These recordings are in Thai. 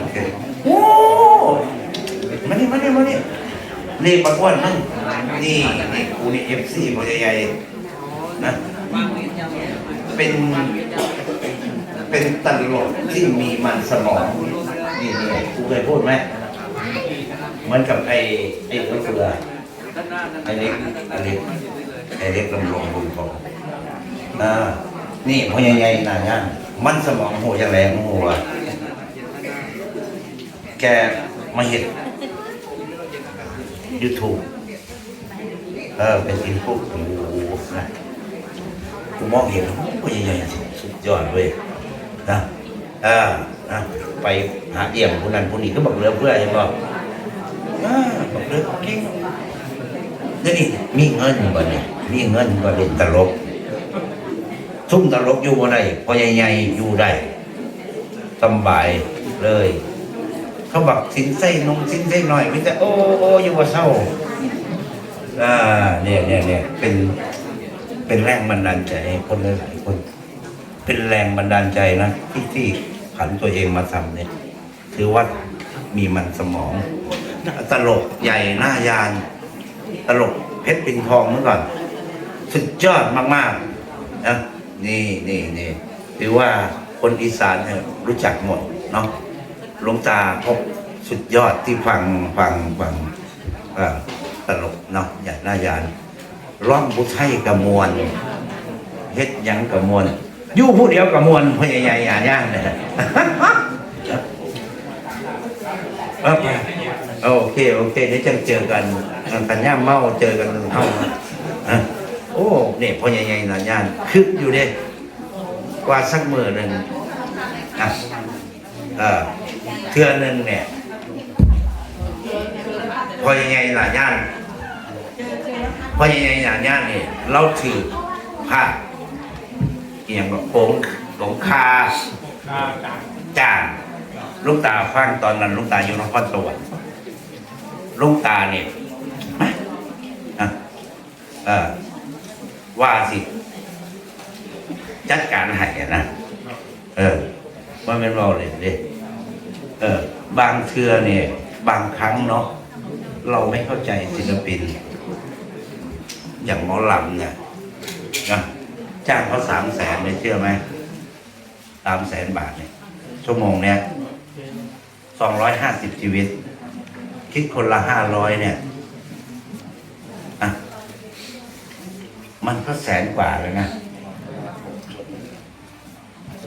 โอเคโอ้มานี่มานี่มานี่นี่ประกวดมึงนี่นี่กูนี่เอฟซีพอใหญ่ๆนะเป็นเป็นตลกที่มีมันสมองนี่นี่กูเคยพูดไหมเหมือนกับไอ้ไอ้เอื้อเฟือไอ้เล็กไอ้เล็กไอ้เล็กลำลงบุญทองอ่านี่พอใหญ่ๆหนาย่างมันสมองโหอย่างแรงโหอะ แกมาเห็น YouTube เออเป็นอินพุตโอ้โหนะกูมองเห็นโอ้ยใหญ่ๆสุดยอดเว้ยนะเออนะไปหาเอี่ยมคนนั้นคนนี้ก็บอกเรือเพื่อยังบอกอ่าบอกเรือเก่งเดี๋ยวนี่มีเงินบ่เนี่ยมีเงินก็เล่นตลกซุ่มตลกอยู่บ่ได้พอใหญ่ๆอยู่ได้สบายเลย เขาบอกสินไส้นงสินไส้หน่อยมิแต่โอ้โอ้อยู่ว่าเศร้าอ่าเนี่ยเนี่ยเนี่ยเป็นเป็นแรงบันดาลใจให้คนหลายๆคน เป็นแรงบันดาลใจนะที่ที่ผันตัวเองมาทำเนี่ยถือว่ามีมันสมอง ตลกใหญ่หน้ายาน ตลกเพชรปินทองเมื่อก่อน สุดยอดมากๆนะนี่นี่นี่ถือว่าคนอีสานเนี่ยรู้จักหมดเนาะ หลวงตาพบสุดยอดที่ฟังฟังฟังตลกเนาะใหญ่หน้ายานร้องบุไทยกระมวลเฮ็ดยังกระมวลยู่ผู้เดียวกระมวลพ่อใหญ่ๆอ่าย่างเลยโอเคโอเคโอเคเดี๋ยวจะเจอกันกันย่ามเมาเจอกันเท่าอะโอ้เนี่ยพ่อใหญ่ๆหนาย่านคึกอยู่เด้กว่าสักมือหนึ่งอะเออ เทือหนึ่งเนี่ย พอยังไงหลายย่านพอยังไงหลายย่านเนี่ยเราถือผ้าเอหย่างแบบโงหลงคาจางลูกตาฟังตอนนั้นลูกตาอยู่นครสวรรค์ลูกตาเนี่ยอะเออว่าสิ จัดการให้นะ เออว่าเป็นเราเลยเด้ เออบางเทือเนี่ย บางครั้งเนาะเราไม่เข้าใจศิลปิน อย่างหมอลำเนี่ยนะจ้างเขาสามแสนเลยเชื่อไหมสามแสนบาทเนี่ยชั่วโมงเนี้ยสองร้อยห้าสิบชีวิต คิดคนละห้าร้อยเนี่ยอะมันก็แสนกว่าเลยนะ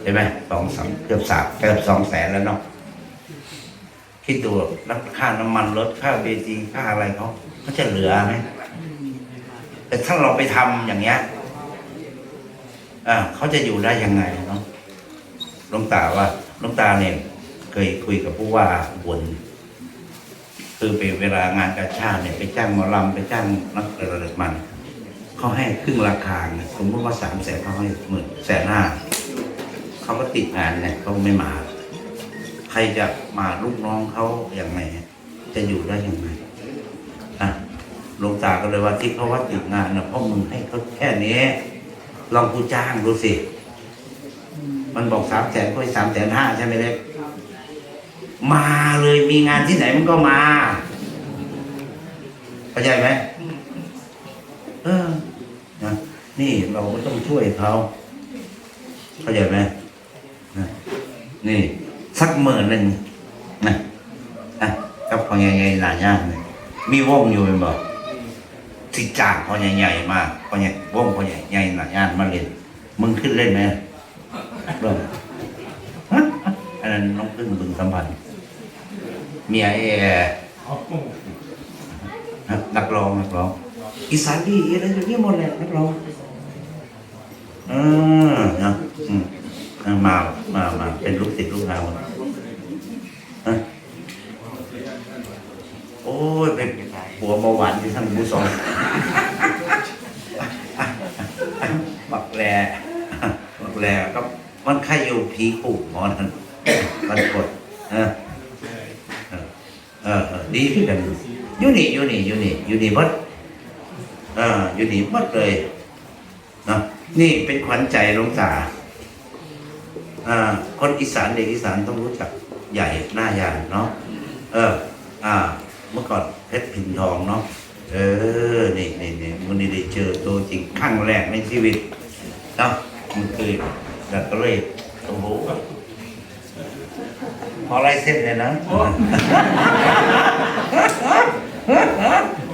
ใช่ไหมสองสามเกือบสามเกือบสองแสนแล้วเนาะ คิดดูแล้วค่าน้ำมันรถค่าเบจีค่าอะไรเขาเขาจะเหลือไหมแต่ถ้าเราไปทำอย่างเงี้ยอ่าเขาจะอยู่ได้ยังไงเนาะลวงตาว่าลวงตาเนี่ย เคยคุยกับผู้ว่าอุบนคือไปเวลางานกาชาติเนี่ยไปจ้างหมอลำไปจ้างนักเรือมันเขาให้ครึ่งราคาสมมติว่าสามแสนเขาให้หมื่นแสนห้าเขาก็ติดงานเนี่ยเขาไม่มา รจะมาลูกน้องเขาอย่างไรจะอยู่ได้อยังไงอะหลวงตาก็เลยว่าที่เขาว่าติดงานนะเพราะมึงให้เขาแค่นี้ ลองกูจ้างดูสิ มันบอกสามแสนก็สามแสนห้าใช่ไหมเล็กมาเลยมีงานที่ไหนมันก็มาเข้าใจไหมเออนะนี่เราก็ต้องช่วยเขาเข้าใจไหมนี่ สักหมื่นหนึ่งนะอะก็พอใหญ่ๆหลายย่างเลยมีวงอยู่เป็นบอกที่จ้างพอใหญ่ๆมากพอใหญ่วงพอใหญ่ๆหลายย่างมาเล่นมึงขึ้นเล่นไหมเริ่มฮะอันนั้นน้องพึ่งบึงสัมพันธ์เมียเอนักร้องนักร้องอีสานดีอะไรอย่างเงี้ยหมดแหละนักร้องเออเนาะมามามามาเป็นลูกศิษย์ลูกหาหมดฮะโอ้ ยเป็นหัวเบาหวานที่ท่านผู้สอนบักแลบักแลก็มันไข่อยู่ผีขู่หมอนั่นมันกดเออเออเออเออดีขึ้นกันอยู่นี่อยู่นี่อยู่นี่อยู่นี่หมดเอออยู่นี่หมดเลยเนาะนี่เป็นขวัญใจหลวงตาอ่าคนอีสานเด็กอีสานต้องรู้จักใหญ่หน้ายานเนาะเออ อ่า เมื่อก่อนเพชรพินทองเนาะเออ นี่นี่นี่มันนี่ได้เจอตัวจริงครั้งแรกในชีวิตเนาะมันคือดัตเตอร์โอ้โหพอไล่เส้นเลยนะ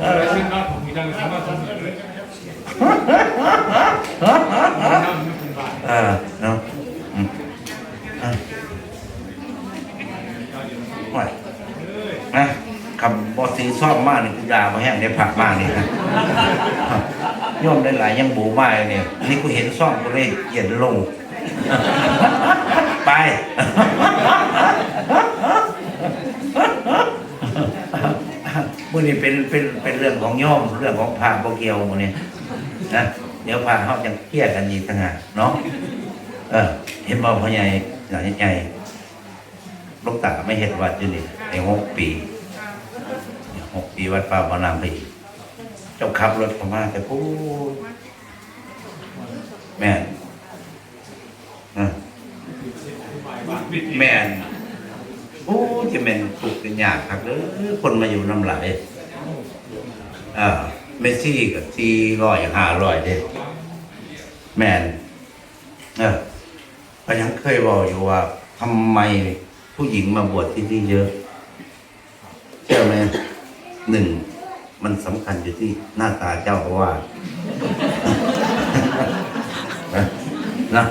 Ahora sí, no, pues mira, me llama todo el mundo. No, no, no, no. เออเนาะอะ ไม่นะคำบอสีชอบมากนี่กูด่ามาแห้งได้ผักมากนี่นะย่อมได้หลายยังบูมากเนี่ย นี่กูเห็นซ่อมกูเลยเย็นลง ไป มื่อนี้เป็นเป็นเป็นเรื่องของย่อมเรื่องของพาโปเกียวมื่อนี้นะเดี๋ยวพาเขาจะเครียดกันอีกต่างหากเนาะเออ เห็นบ่พ่อใหญ่หลานใหญ่ลูกตาไม่เห็นวัดอยู่นี่ในหกปี หกปีวัดป่าบ่อนามไปอีกเจ้าขับรถเขามาแต่พูดแม่นอะแม่นโอ้จะเป็นถูกกันยากครับเลยคนมาอยู่น้ำไหลอ่าเมซี่กับสี่ร้อยห้าร้อยเด้แมนเออก็ยังเคยบอกอยู่ว่าทำไมผู้หญิงมาบวชที่นี่เยอะ หนึ่งมันสำคัญอยู่ที่หน้าตาเจ้าอาวาสนะ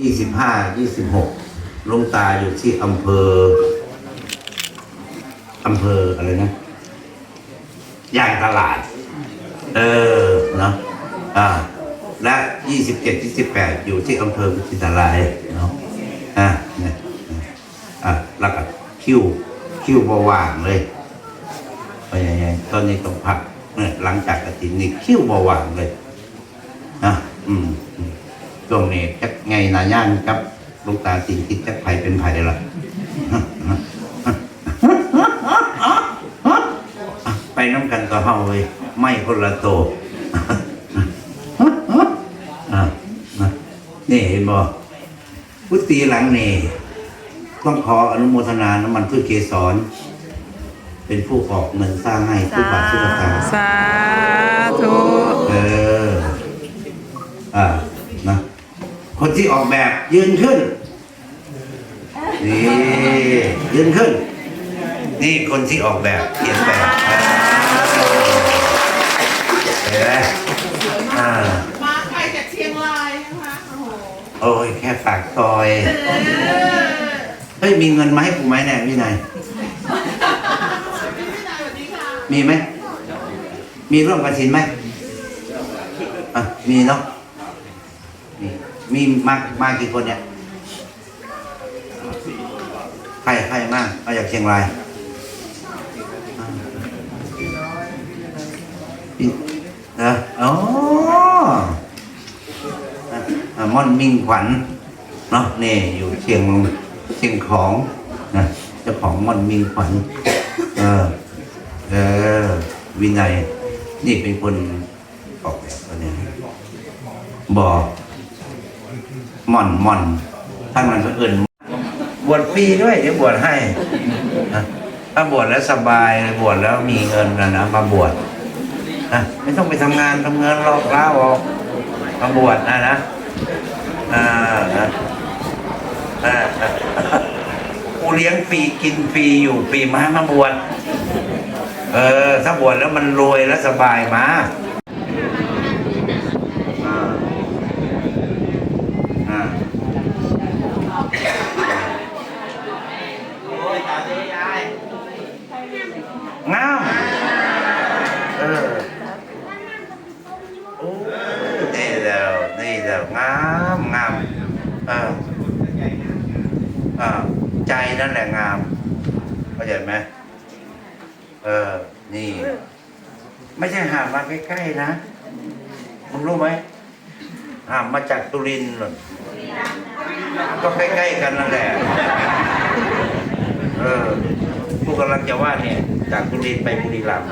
ยี่สิบห้ายี่สิบหกลงตาอยู่ที่อำเภออำเภออะไรนะย่างตลาด เออนะอ่าและยี่สิบเจ็ดยี่สิบแปดอยู่ที่อำเภอวิจิตรลายเนาะอ่าเนี่ยอ่าแล้วก็คิวคิวบวางเลย ยังไงตอนนี้ต้องพักเนี่ยหลังจากกระถินนี่คิ้วบาหวางเลยนะอืมอืมช่วงนี้จักไงนาย่านครับลูกตาสิงคิดจักไผเป็นไผล่ะไปน้ำกันก็เฮาเลยไม่คนละโตนะนี่เห็นบ่พุทธีหลังนี่ต้องขออนุโมทนาน้ำมันพืชเกสร เป็นผู้ออกเงินสร้างให้ผู้บาททุกตาสาธุเอออ่านะคนที่ออกแบบยืนขึ้นนี่ยืนขึ้น นี่คนที่ออกแบบเขียนแบบอ่าเห็นไหมอ่ามาไกลจากเชียงรายนะคะโอ้โหโอ้ยแค่ปากซอยเออเฮ้ยมีเงินมาให้กูไหมเนี่ยพี่นาย พี่นายสวัสดีค่ะ มีไหม มีร่วมกระถินไหมอะมีเนาะมีมีมามากี่คนเนี่ยใครใครมากมาจากเชียงรายอ่าพี่เอออ๋อม่อนมิ่งขวัญเนาะนี่อยู่เชียงเชียงของนะเจ้าของม่อนมิ่งขวัญเออ วินัย นี่เป็นคนออกแบบตัวนี้บอกม่อนม่อนทั้งนั้นก็เอื่นบวชฟรีด้วยเดี๋ยวบวชให้ถ้าบวชแล้วสบายบวชแล้วมีเงินนะนะมาบวชนะไม่ต้องไปทำงานทำเงินรอกล้าออกมาบวชนะนะอ่านะอ่าอ่ากูเลี้ยงฟรีกินฟรีอยู่ฟรีมามาบวช เออ ถ้าบวชแล้วมันรวยแล้วสบายมาอ่าอ่างามเออโอ้นี่แล้วนี่แล้วงามงามเออเออใจนั่นแหละงามเข้าใจไหม เออ นี่ ไม่ใช่หามมาใกล้ๆนะมึงรู้ไหมหามมาจากตุรินทร์นู่นก็ใกล้ๆกันนั่นแหละ เออผู้กำลังจะว่าเนี่ย จากตุรินทร์ไปบุรีรัมย์